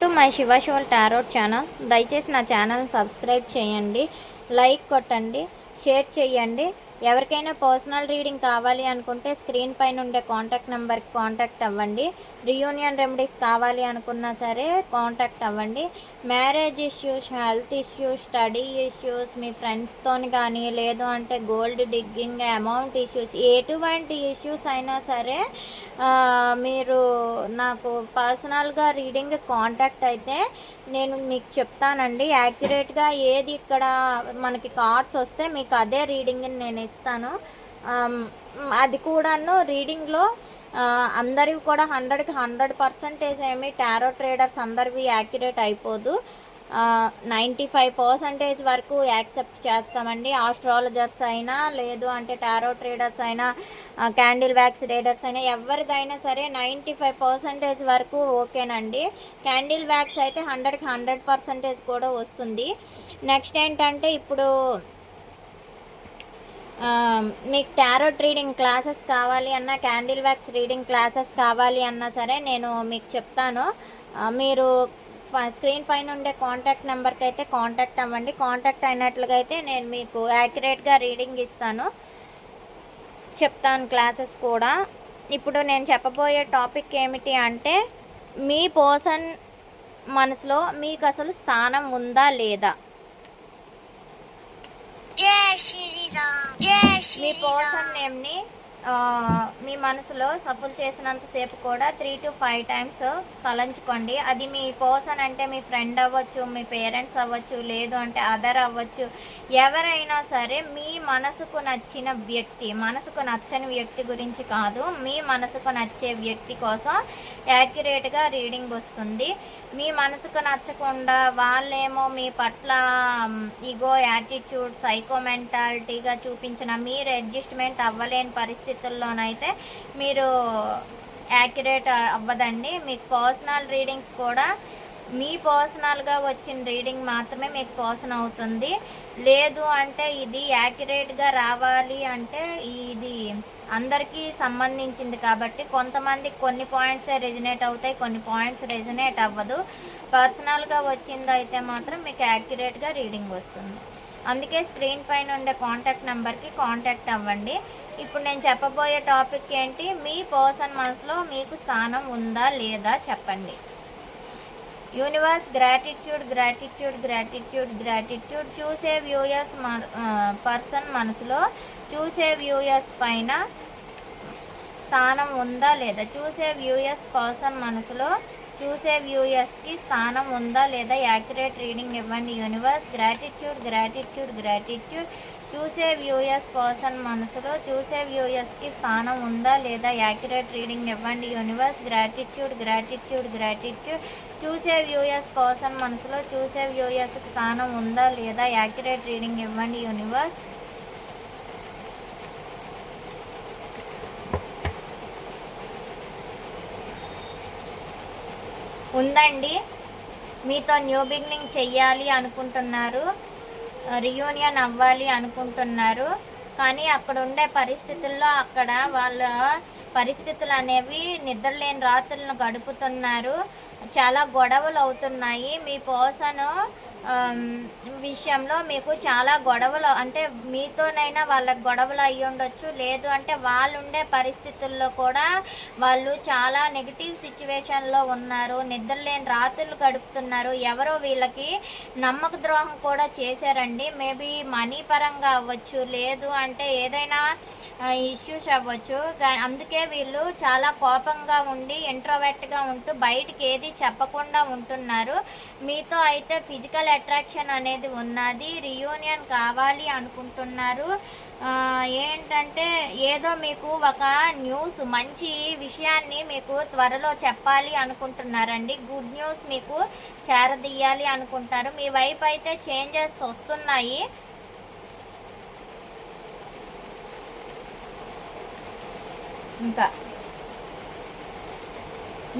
To my Shivashival tarot channel. దయచేసి నా channel subscribe చేయండి లైక్ కొట్టండి షేర్ చేయండి. ఎవరికైనా పర్సనల్ రీడింగ్ కావాలి అనుకుంటే స్క్రీన్ పైన ఉండే కాంటాక్ట్ నెంబర్కి కాంటాక్ట్ అవ్వండి. రియూనియన్ రెమెడీస్ కావాలి అనుకున్నా సరే కాంటాక్ట్ అవ్వండి. Marriage issues health issues study issues మీ ఫ్రెండ్స్తో కానీ లేదు అంటే గోల్డ్ డిగ్గింగ్ అమౌంట్ ఇష్యూస్ ఎటువంటి ఇష్యూస్ అయినా సరే మీరు నాకు పర్సనల్గా రీడింగ్ కాంటాక్ట్ అయితే నేను మీకు చెప్తానండి. యాక్యురేట్గా ఏది ఇక్కడ మనకి కార్డ్స్ వస్తే మీకు అదే రీడింగ్ నేను ఇస్తాను. అది కూడాను రీడింగ్లో అందరివి కూడా హండ్రెడ్కి హండ్రెడ్ పర్సెంటేజ్ ఏమి టారో ట్రేడర్స్ అందరివి యాక్యురేట్ అయిపోదు. నైంటీ ఫైవ్ పర్సెంటేజ్ వరకు యాక్సెప్ట్ చేస్తామండి. ఆస్ట్రాలజర్స్ అయినా లేదు అంటే టారో ట్రేడర్స్ అయినా క్యాండిల్ వ్యాక్స్ ట్రేడర్స్ అయినా ఎవరిదైనా సరే నైంటీ ఫైవ్ పర్సెంటేజ్ వరకు ఓకేనండి. క్యాండిల్ వ్యాక్స్ అయితే హండ్రెడ్కి హండ్రెడ్ పర్సెంటేజ్ కూడా వస్తుంది. నెక్స్ట్ ఏంటంటే ఇప్పుడు మీకు టారోట్ రీడింగ్ క్లాసెస్ కావాలి అన్నా క్యాండిల్ వ్యాక్స్ రీడింగ్ క్లాసెస్ కావాలి అన్నా సరే నేను మీకు చెప్తాను. మీరు స్క్రీన్ పైన ఉండే కాంటాక్ట్ నెంబర్కి అయితే కాంటాక్ట్ అవ్వండి. కాంటాక్ట్ అయినట్లుగా అయితే నేను మీకు యాక్యురేట్గా రీడింగ్ ఇస్తాను. చెప్తాను క్లాసెస్ కూడా. ఇప్పుడు నేను చెప్పబోయే టాపిక్ ఏమిటి అంటే మీ పర్సన్ మనసులో మీకు అసలు స్థానం ఉందా లేదా? જય શ્રી રામ જય શ્રી પોર્સન એમની మీ మనసులో సఫుల్ చేసినంతసేపు కూడా త్రీ టు ఫైవ్ టైమ్స్ తలంచుకోండి. అది మీ పర్సన్ అంటే మీ ఫ్రెండ్ అవ్వచ్చు మీ పేరెంట్స్ అవ్వచ్చు లేదు అంటే అదర్ అవ్వచ్చు. ఎవరైనా సరే మీ మనసుకు నచ్చిన వ్యక్తి మనసుకు నచ్చని వ్యక్తి గురించి కాదు మీ మనసుకు నచ్చే వ్యక్తి కోసం యాక్యురేట్గా రీడింగ్ వస్తుంది. మీ మనసుకు నచ్చకుండా వాళ్ళేమో మీ పట్ల ఈగో యాటిట్యూడ్ సైకో మెంటాలిటీగా చూపించిన మీరు అడ్జస్ట్మెంట్ అవ్వలేని పరిస్థితి పరిస్థితుల్లోనైతే మీరు యాక్యురేట్ అవ్వదండి. మీకు పర్సనల్ రీడింగ్స్ కూడా మీ పర్సనల్గా వచ్చిన రీడింగ్ మాత్రమే మీకు పర్సన్ అవుతుంది. లేదు అంటే ఇది యాక్యురేట్గా రావాలి అంటే ఇది అందరికీ సంబంధించింది కాబట్టి కొంతమంది కొన్ని పాయింట్సే రెజినేట్ అవుతాయి కొన్ని పాయింట్స్ రెజినేట్ అవ్వదు. పర్సనల్గా వచ్చింది అయితే మాత్రం మీకు యాక్యురేట్గా రీడింగ్ వస్తుంది. అందుకే స్క్రీన్ పైన ఉండే కాంటాక్ట్ నెంబర్కి కాంటాక్ట్ అవ్వండి. ఇప్పుడు నేను చెప్పబోయే టాపిక్ ఏంటి? మీ పర్సన్ మనసులో మీకు స్థానం ఉందా లేదా చెప్పండి. Universe gratitude gratitude gratitude gratitude చూసే వ్యూయర్స్ పర్సన్ మనసులో చూసే వ్యూయర్స్ పైన స్థానం ఉందా లేదా? చూసే వ్యూయర్స్ పర్సన్ మనసులో చూసే వ్యూయర్స్కి స్థానం ఉందా లేదా? యాక్యురేట్ రీడింగ్ ఇవ్వండి. Universe gratitude gratitude gratitude. చూసే వ్యూయర్స్ పర్సన్ మనసులో చూసే వ్యూయర్స్కి స్థానం ఉందా లేదా? యాక్యురేట్ రీడింగ్ ఇవ్వండి. Universe gratitude gratitude gratitude. చూసే వ్యూయర్స్ పర్సన్ మనసులో చూసే వ్యూయర్స్కి స్థానం ఉందా లేదా? యాక్యురేట్ రీడింగ్ ఇవ్వండి. యూనివర్స్ ఉందండి. మీతో న్యూ బిగినింగ్ చెయ్యాలి అనుకుంటున్నారు. రియూనియన్ అవ్వాలి అనుకుంటున్నారు. కానీ అక్కడ ఉండే పరిస్థితుల్లో అక్కడ వాళ్ళ పరిస్థితులు అనేవి నిద్రలేని రాత్రులను గడుపుతున్నారు. చాలా గొడవలు అవుతున్నాయి. మీ పర్సన్ విషయంలో మీకు చాలా గొడవలు అంటే మీతోనైనా వాళ్ళకి గొడవలు అయ్యి ఉండొచ్చు. లేదు అంటే వాళ్ళు ఉండే పరిస్థితుల్లో కూడా వాళ్ళు చాలా నెగిటివ్ సిచ్యువేషన్లో ఉన్నారు. నిద్రలేని రాత్రులు గడుపుతున్నారు. ఎవరో వీళ్ళకి నమ్మక ద్రోహం కూడా చేశారండి. మేబీ మనీ పరంగా అవ్వచ్చు లేదు అంటే ఏదైనా ఇష్యూస్ అవ్వచ్చు. అందుకే వీళ్ళు చాలా కోపంగా ఉండి ఇంట్రోవర్ట్గా ఉంటూ బయటికి ఏది చెప్పకుండా ఉంటున్నారు. మీతో అయితే ఫిజికల్ అట్రాక్షన్ అనేది ఉన్నది. రియూనియన్ కావాలి అనుకుంటున్నారు. ఏంటంటే ఏదో మీకు ఒక న్యూస్ మంచి విషయాన్ని మీకు త్వరలో చెప్పాలి అనుకుంటున్నారండి. గుడ్ న్యూస్ మీకు చేరదీయాలి అనుకుంటారు. మీ వైపు అయితే చేంజెస్ వస్తున్నాయి. ఇంకా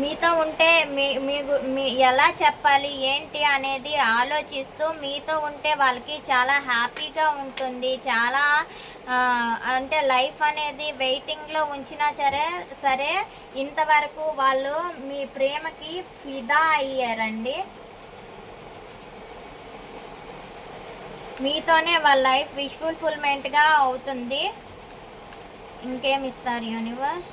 మీతో ఉంటే మీ మీ మీ ఎలా చెప్పాలి ఏంటి అనేది ఆలోచిస్తూ మీతో ఉంటే వాళ్ళకి చాలా హ్యాపీగా ఉంటుంది. చాలా అంటే లైఫ్ అనేది వెయిటింగ్లో ఉంచినా సరే సరే ఇంతవరకు వాళ్ళు మీ ప్రేమకి ఫిదా అయ్యారండి. మీతోనే వాళ్ళ లైఫ్ విష్ఫుల్ఫుల్మెంట్గా అవుతుంది. ఇంకేమిస్తారు యూనివర్స్?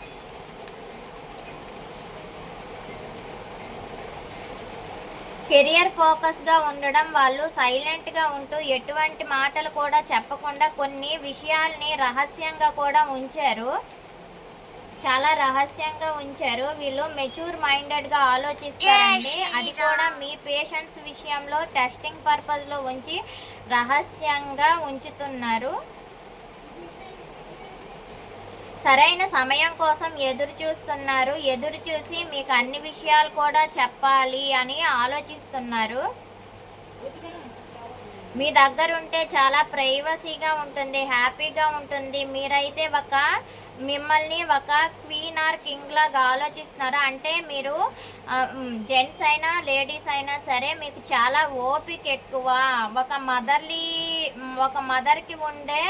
కెరియర్ ఫోకస్గా ఉండడం వాళ్ళు సైలెంట్గా ఉంటూ ఎటువంటి మాటలు కూడా చెప్పకుండా కొన్ని విషయాల్ని రహస్యంగా కూడా ఉంచారు. చాలా రహస్యంగా ఉంచారు. వీళ్ళు మెచ్యూర్ మైండెడ్గా ఆలోచిస్తారండి. అది కూడా మీ పేషెంట్స్ విషయంలో టెస్టింగ్ పర్పస్లో ఉంచి రహస్యంగా ఉంచుతున్నారు. సరైన సమయం కోసం ఎదురు చూస్తున్నారు. ఎదురు చూసి మీకు అన్ని విషయాలు కూడా చెప్పాలి అని ఆలోచిస్తున్నారు. మీ దగ్గర ఉంటే చాలా ప్రైవసీగా ఉంటుంది హ్యాపీగా ఉంటుంది. మీరైతే ఒక మిమ్మల్ని ఒక క్వీన్ ఆర్ కింగ్ లాగా ఆలోచిస్తున్నారు? అంటే మీరు జెంట్స్ అయినా లేడీస్ అయినా సరే మీకు చాలా ఓపిక ఎక్కువ. ఒక మదర్లీ ఒక మదర్కి ఉండే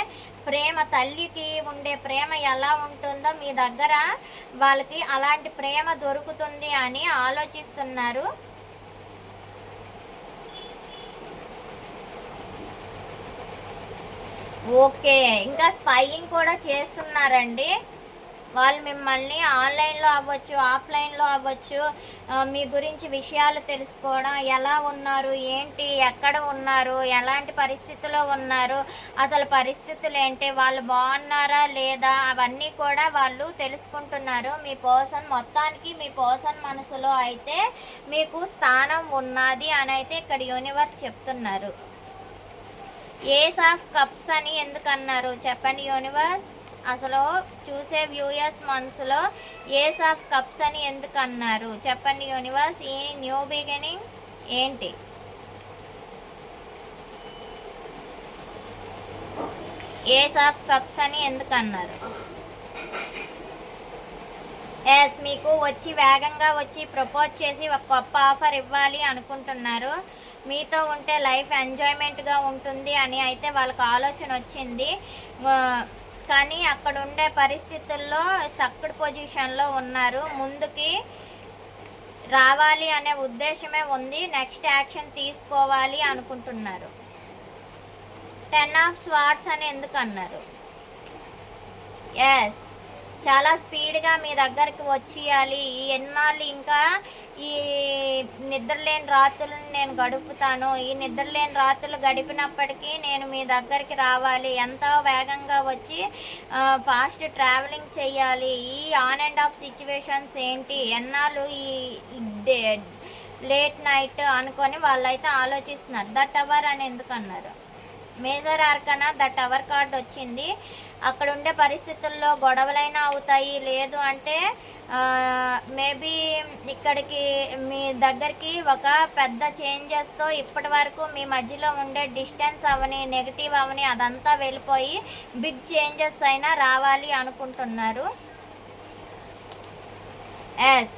ప్రేమ తల్లికి ఉండే ప్రేమ ఎలా ఉంటుందో మీ దగ్గర వాళ్ళకి అలాంటి ప్రేమ దొరుకుతుంది అని ఆలోచిస్తున్నారు. ఓకే. ఇంకా స్పైయింగ్ కూడా చేస్తున్నారండి. వాళ్ళు మిమ్మల్ని ఆన్లైన్లో అవ్వచ్చు ఆఫ్లైన్లో అవ్వచ్చు మీ గురించి విషయాలు తెలుసుకోవడం ఎలా ఉన్నారు ఏంటి ఎక్కడ ఉన్నారు ఎలాంటి పరిస్థితిలో ఉన్నారు అసలు పరిస్థితులు ఏంటి వాళ్ళు బాగున్నారా లేదా అవన్నీ కూడా వాళ్ళు తెలుసుకుంటున్నారు. మీ పర్సన్ మొత్తానికి మీ పర్సన్ మనసులో అయితే మీకు స్థానం ఉన్నది అని అయితే ఇక్కడ యూనివర్స్ చెప్తున్నారు. ఏస్ ఆఫ్ కప్స్ అని ఎందుకు అన్నారు చెప్పండి యూనివర్స్ అసలు చూసే వ్యూయర్స్ మనసులో ఏస్ ఆఫ్ కప్స్ అని ఎందుకు అన్నారు చెప్పండి యూనివర్స్ ఈ న్యూ బిగినింగ్ ఏంటి? ఏస్ ఆఫ్ కప్స్ అని ఎందుకు అన్నారు ఎస్ మీకు వచ్చి వేగంగా వచ్చి ప్రపోజ్ చేసి ఒక గొప్ప ఆఫర్ ఇవ్వాలి అనుకుంటున్నారు. మీతో ఉంటే లైఫ్ ఎంజాయ్మెంట్గా ఉంటుంది అని అయితే వాళ్ళకి ఆలోచన వచ్చింది. కానీ అక్కడ ఉండే పరిస్థితుల్లో స్టక్డ్ పొజిషన్లో ఉన్నారు. ముందుకి రావాలి అనే ఉద్దేశమే ఉంది. నెక్స్ట్ యాక్షన్ తీసుకోవాలి అనుకుంటున్నారు. టెన్ ఆఫ్ స్వార్ట్స్ అని ఎందుకు అన్నారు ఎస్ చాలా స్పీడ్గా మీ దగ్గరికి వచ్చేయాలి. ఈ ఎన్నాళ్ళు ఇంకా ఈ నిద్రలేని రాత్రులను నేను గడుపుతాను. ఈ నిద్రలేని రాత్రులు గడిపినప్పటికీ నేను మీ దగ్గరికి రావాలి. ఎంతో వేగంగా వచ్చి ఫాస్ట్ ట్రావెలింగ్ చేయాలి. ఈ ఆన్ అండ్ ఆఫ్ సిచ్యువేషన్స్ ఏంటి? ఎన్నాళ్ళు ఈ లేట్ నైట్ అనుకొని వాళ్ళైతే ఆలోచిస్తున్నారు. దట్ అవర్ అని ఎందుకు అన్నారు? Major arcana the tower card వచ్చింది. అక్కడ ఉండే పరిస్థితుల్లో గొడవలైనా అవుతాయి. లేదు అంటే మేబీ ఇక్కడికి మీ దగ్గరికి ఒక పెద్ద చేంజెస్తో ఇప్పటి వరకు మీ మధ్యలో ఉండే డిస్టెన్స్ అవని నెగిటివ్ అవని అదంతా వెళ్ళిపోయి బిగ్ చేంజెస్ అయినా రావాలి అనుకుంటున్నారు. ఎస్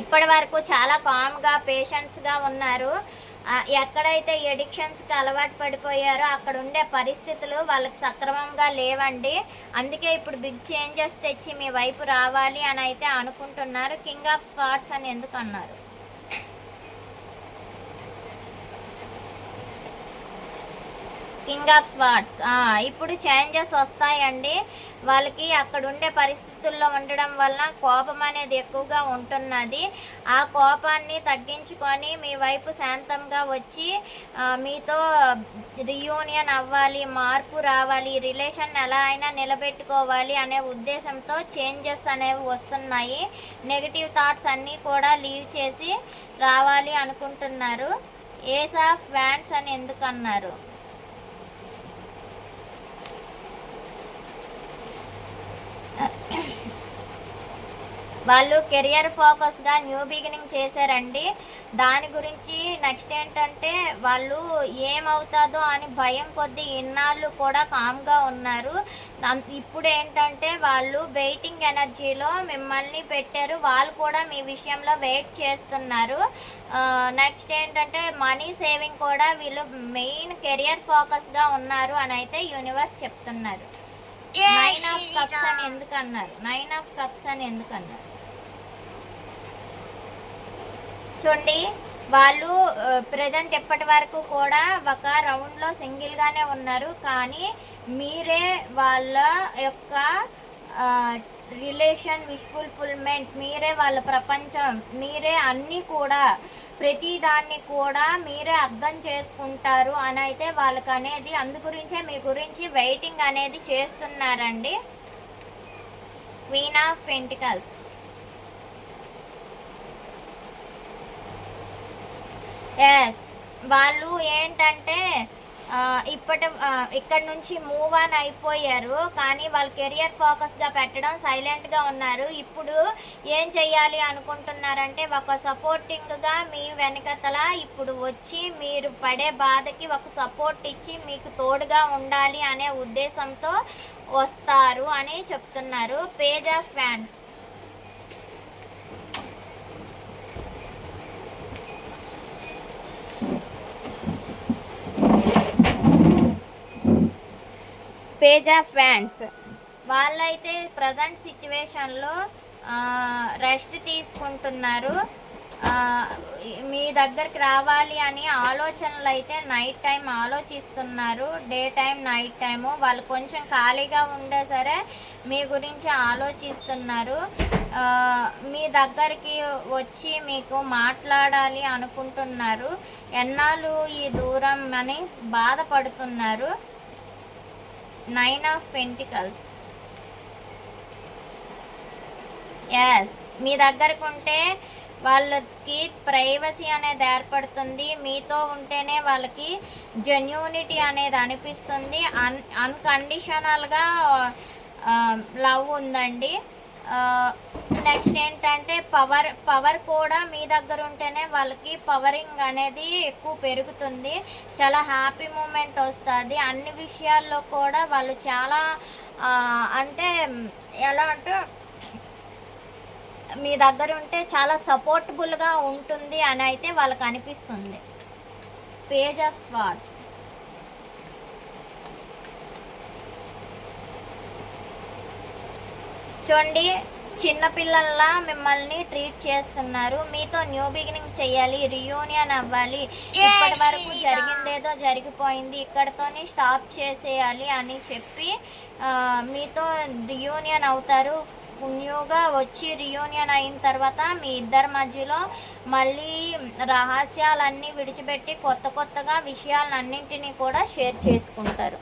ఇప్పటి వరకు చాలా కామ్గా పేషెన్స్గా ఉన్నారు. ఎక్కడైతే ఎడిక్షన్స్కి అలవాటు పడిపోయారో అక్కడ ఉండే పరిస్థితులు వాళ్ళకి సక్రమంగా లేవండి. అందుకే ఇప్పుడు బిగ్ చేంజెస్ తెచ్చి మీ వైపు రావాలి అని అయితే అనుకుంటున్నారు. కింగ్ ఆఫ్ స్పాట్స్ అని ఎందుకు అన్నారు? King of swords. ఇప్పుడు చేంజెస్ వస్తాయండి. వాళ్ళకి అక్కడ ఉండే పరిస్థితుల్లో ఉండడం వల్ల కోపం అనేది ఎక్కువగా ఉంటున్నది. ఆ కోపాన్ని తగ్గించుకొని మీ వైపు శాంతంగా వచ్చి మీతో రియూనియన్ అవ్వాలి మార్పు రావాలి రిలేషన్ ఎలా అయినా నిలబెట్టుకోవాలి అనే ఉద్దేశంతో చేంజెస్ అనేవి వస్తున్నాయి. నెగిటివ్ థాట్స్ అన్నీ కూడా లీవ్ చేసి రావాలి అనుకుంటున్నారు. ఏస్ ఆఫ్ వ్యాన్స్ అని ఎందుకన్నారు? వాళ్ళు కెరియర్ ఫోకస్గా న్యూ బిగినింగ్ చేశారండి. దాని గురించి నెక్స్ట్ ఏంటంటే వాళ్ళు ఏమవుతుందో అని భయం కొద్దీ ఇన్నాళ్ళు కూడా కామ్గా ఉన్నారు. ఇప్పుడు ఏంటంటే వాళ్ళు వెయిటింగ్ ఎనర్జీలో మిమ్మల్ని పెట్టారు. వాళ్ళు కూడా మీ విషయంలో వెయిట్ చేస్తున్నారు. నెక్స్ట్ ఏంటంటే మనీ సేవింగ్ కూడా వీళ్ళు మెయిన్ కెరియర్ ఫోకస్గా ఉన్నారు అని అయితే యూనివర్స్ చెప్తున్నారు. నైన్ ఆఫ్ కప్స్ అని శ్రీరామ్ ఎందుకు అన్నారు నైన్ ఆఫ్ కప్స్ అని ఎందుకు కూర్చోండి. చూడండి వాళ్ళు ప్రజెంట్ ఎప్పటి వరకు కూడా ఒక రౌండ్లో సింగిల్గానే ఉన్నారు. కానీ మీరే వాళ్ళ యొక్క రిలేషన్ విష్ఫుల్ఫుల్మెంట్ మీరే వాళ్ళ ప్రపంచం మీరే అన్నీ కూడా ప్రతిదాన్ని కూడా మీరే అర్థం చేసుకుంటారు అని అయితే వాళ్ళకి అనేది అందు గురించే మీ గురించి వెయిటింగ్ అనేది చేస్తున్నారండి. క్వీన్ ఆఫ్ పెంటికల్స్ ఎస్ వాళ్ళు ఏంటంటే ఇప్పటి ఇక్కడ నుంచి మూవ్ ఆన్ అయిపోయారు. కానీ వాళ్ళు కెరియర్ ఫోకస్గా పెట్టడం సైలెంట్గా ఉన్నారు. ఇప్పుడు ఏం చెయ్యాలి అనుకుంటున్నారంటే ఒక సపోర్టింగ్గా మీ వెనకతల ఇప్పుడు వచ్చి మీరు పడే బాధకి ఒక సపోర్ట్ ఇచ్చి మీకు తోడుగా ఉండాలి అనే ఉద్దేశంతో వస్తారు అని చెప్తున్నారు. Page of fans Teja fans వాళ్ళైతే ప్రజెంట్ సిచ్యువేషన్లో రెస్ట్ తీసుకుంటున్నారు. మీ దగ్గరికి రావాలి అని ఆలోచనలు అయితే నైట్ టైం ఆలోచిస్తున్నారు. డే టైం నైట్ టైము వాళ్ళు కొంచెం ఖాళీగా ఉండే సరే మీ గురించి ఆలోచిస్తున్నారు. మీ దగ్గరికి వచ్చి మీకు మాట్లాడాలి అనుకుంటున్నారు. ఎన్నాళ్ళు ఈ దూరం అని బాధపడుతున్నారు. నైన్ ఆఫ్ పెంటికల్స్ ఎస్ మీ దగ్గరకు ఉంటే వాళ్ళకి ప్రైవసీ అనేది ఏర్పడుతుంది. మీతో ఉంటేనే వాళ్ళకి జెన్యూనిటీ అనేది అనిపిస్తుంది. అన్ అన్కండిషనల్గా లవ్ ఉందండి. నెక్స్ట్ ఏంటంటే పవర్ పవర్ కూడా మీ దగ్గర ఉంటేనే వాళ్ళకి పవరింగ్ అనేది ఎక్కువ పెరుగుతుంది. చాలా హ్యాపీ మూమెంట్ వస్తుంది. అన్ని విషయాల్లో కూడా వాళ్ళు చాలా అంటే ఎలా అంటే మీ దగ్గర ఉంటే చాలా సపోర్టబుల్గా ఉంటుంది అని అయితే వాళ్ళకి అనిపిస్తుంది. పేజ్ ఆఫ్ స్వార్డ్స్ చూడండి. చిన్నపిల్లల్లా మిమ్మల్ని ట్రీట్ చేస్తున్నారు. మీతో న్యూ బిగినింగ్ చేయాలి రియూనియన్ అవ్వాలి. ఇప్పటి వరకు. జరిగిందేదో జరిగిపోయింది. ఇక్కడతోనే స్టాప్ చేసేయాలి అని చెప్పి మీతో రియూనియన్ అవుతారు. న్యూగా వచ్చి రియూనియన్ అయిన తర్వాత మీ ఇద్దరి మధ్యలో మళ్ళీ రహస్యాలన్నీ విడిచిపెట్టి కొత్త కొత్తగా విషయాలన్నింటినీ కూడా షేర్ చేసుకుంటారు.